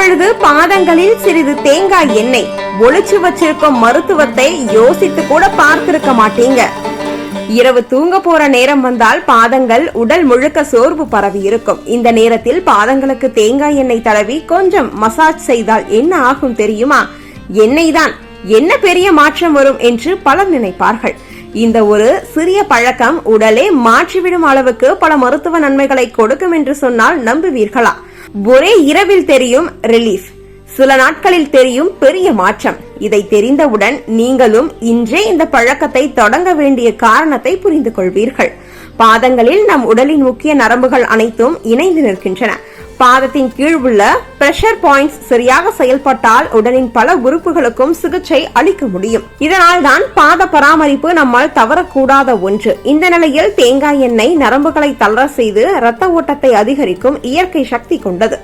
இப்பொழுது பாதங்களில் சிறிது தேங்காய் எண்ணெய் ஒளிச்சு வச்சிருக்கும் மருத்துவத்தை யோசித்து கூட பார்த்திருக்க மாட்டீங்க. இரவு தூங்க போற நேரம் வந்தால் பாதங்கள் உடல் முழுக்க சோர்வு பரவி இருக்கும். இந்த நேரத்தில் பாதங்களுக்கு தேங்காய் எண்ணெய் தடவி கொஞ்சம் மசாஜ் செய்தால் என்ன ஆகும் தெரியுமா? எண்ணெய் தான் என்ன பெரிய மாற்றம் வரும் என்று பலர் நினைப்பார்கள். இந்த ஒரு சிறிய பழக்கம் உடலே மாற்றிவிடும் அளவுக்கு பல மருத்துவ நன்மைகளை கொடுக்கும் என்று சொன்னால் நம்புவீர்களா? ஒரே இரவில் தெரியும் ரிலீஃப் சில நாட்களில் தெரியும் பெரிய மாற்றம். இதை தெரிந்தவுடன் நீங்களும் இன்றே இந்த பழக்கத்தை தொடங்க வேண்டிய காரணத்தை புரிந்து கொள்வீர்கள். பாதங்களில் நம் உடலின் முக்கிய நரம்புகள் அனைத்தும் இணைந்து நிற்கின்றன. பாதத்தின் கீழ் உள்ள பிரஷர் பாயிண்ட்ஸ் சரியாக செயல்பட்டால் உடலின் பல உறுப்புகளுக்கும் சிகிச்சை அளிக்க முடியும். இதனால் தான் பாத பராமரிப்பு நம்மால் தவறக்கூடாத ஒன்று. இந்த நிலையில் தேங்காய் எண்ணெய் நரம்புகளை தளர செய்து இரத்த ஓட்டத்தை அதிகரிக்கும் இயற்கை சக்தி கொண்டது.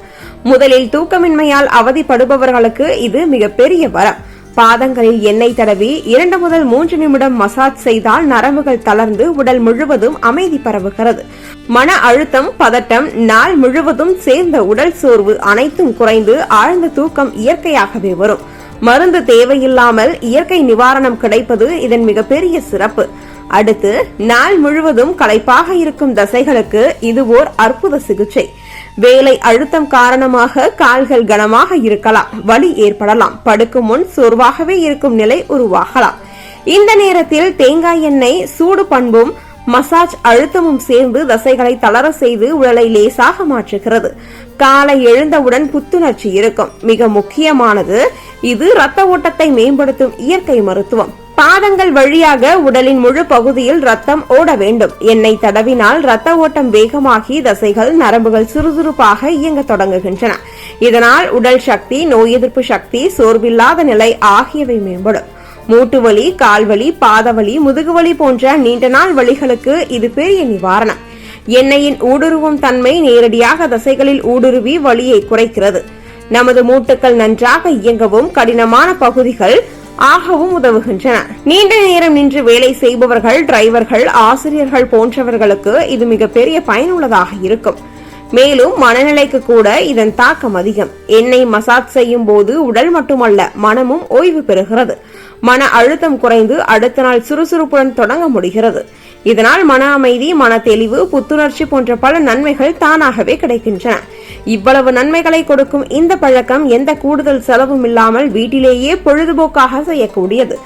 முதலில் தூக்கமின்மையால் அவதிப்படுபவர்களுக்கு இது மிகப்பெரிய வரம். பாதங்களில் எண்ணெய் தடவி இரண்டு முதல் மூன்று நிமிடம் மசாஜ் செய்தால் நரம்புகள் தளர்ந்து உடல் முழுவதும் அமைதி பரவுகிறது. மன அழுத்தம் பதட்டம் நாள் முழுவதும் சேர்ந்த உடல் சோர்வு அனைத்தும் குறைந்து ஆழ்ந்த தூக்கம் இயற்கையாகவே வரும். மருந்து தேவையில்லாமல் இயற்கை நிவாரணம் கிடைப்பது இதன் மிகப்பெரிய சிறப்பு. அடுத்து நாள் முழுவதும் களைப்பாக இருக்கும் தசைகளுக்கு இது ஓர் அற்புத சிகிச்சை. வேலை அழுத்தம் காரணமாக கால்கள் கனமாக இருக்கலாம் வலி ஏற்படலாம் படுக்கும் முன் சோர்வாகவே இருக்கும் நிலை உருவாகலாம். இந்த நேரத்தில் தேங்காய் எண்ணெய் சூடு பண்பும் மசாஜ் அழுத்தமும் சேர்ந்து தசைகளை தளர செய்து உடலை லேசாக மாற்றுகிறது. காலை எழுந்தவுடன் புத்துணர்ச்சி இருக்கும். மிக முக்கியமானது இது இரத்த ஓட்டத்தை மேம்படுத்தும் இயற்கை மருத்துவம். பாதங்கள் வழியாக உடலின் முழு பகுதியில் ரத்தம் ஓட வேண்டும். எண்ணெய் தடவினால் ரத்த ஓட்டம் வேகமாகி தசைகள் நரம்புகள் சுறுசுறுப்பாக இயங்க தொடங்குகின்றன. இதனால் உடல் சக்தி நோய் எதிர்ப்பு சக்தி சோர்வில்லாத நிலை ஆகியவை மேம்படும். மூட்டு வலி கால்வலி பாதவலி முதுகுவலி போன்ற நீண்ட நாள் வலிகளுக்கு இது பெரிய நிவாரணம். எண்ணெயின் ஊடுருவும் தன்மை நேரடியாக தசைகளில் ஊடுருவி வலியை குறைக்கிறது. நமது மூட்டுக்கள் நன்றாக இயங்கவும் கடினமான பகுதிகள் ஆகவும் உதவுகின்றன. நீண்ட நேரம் நின்று வேலை செய்பவர்கள் டிரைவர்கள் ஆசிரியர்கள் போன்றவர்களுக்கு இது மிகப்பெரிய பயனுள்ளதாக இருக்கும். மேலும் மனநிலைக்கு கூட இதன் தாக்கம் அதிகம். எண்ணெய் மசாஜ் செய்யும் போது உடல் மட்டுமல்ல மனமும் ஓய்வு பெறுகிறது. மன அழுத்தம் குறைந்து அடுத்த நாள் சுறுசுறுப்புடன் தொடங்க முடிகிறது. இதனால் மன அமைதி மன தெளிவு புத்துணர்ச்சி போன்ற பல நன்மைகள் தானாகவே கிடைக்கின்றன. இவ்வளவு நன்மைகளை கொடுக்கும் இந்த பழக்கம் எந்த கூடுதல் செலவும் இல்லாமல் வீட்டிலேயே பொழுதுபோக்காக செய்யக்கூடியது.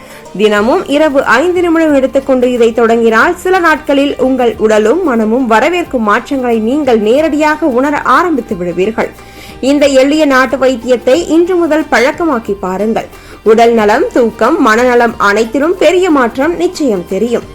தினமும் இரவு ஐந்து நிமிடம் எடுத்துக்கொண்டு இதை தொடங்கினால் சில நாட்களில் உங்கள் உடலும் மனமும் வரவேற்கும் மாற்றங்களை நீங்கள் நேரடியாக உணர ஆரம்பித்து விடுவீர்கள். இந்த எளிய நாட்டு வைத்தியத்தை இன்று முதல் பழக்கமாக்கி பாருங்கள். உடல் நலம் தூக்கம் மனநலம் அனைத்திலும் பெரிய மாற்றம் நிச்சயம் தெரியும்.